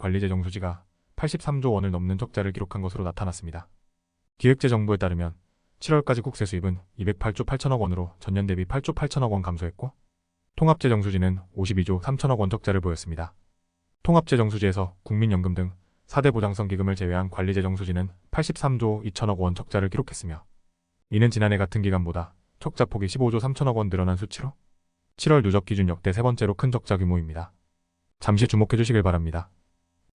관리재 정수지가 83조 원을 넘는 적자를 기록한 것으로 나타났습니다. 기획재정부에 따르면 7월까지 국세 수입은 208조 8천억 원으로 전년 대비 8조 8천억 원 감소했고 통합재정수지는 52조 3천억 원 적자를 보였습니다. 통합재정수지에서 국민연금 등 4대 보장성 기금을 제외한 관리재정수지는 83조 2천억 원 적자를 기록했으며 이는 지난해 같은 기간보다 적자 폭이 15조 3천억 원 늘어난 수치로 7월 누적 기준 역대 세 번째로 큰 적자 규모입니다. 잠시 주목해 주시길 바랍니다.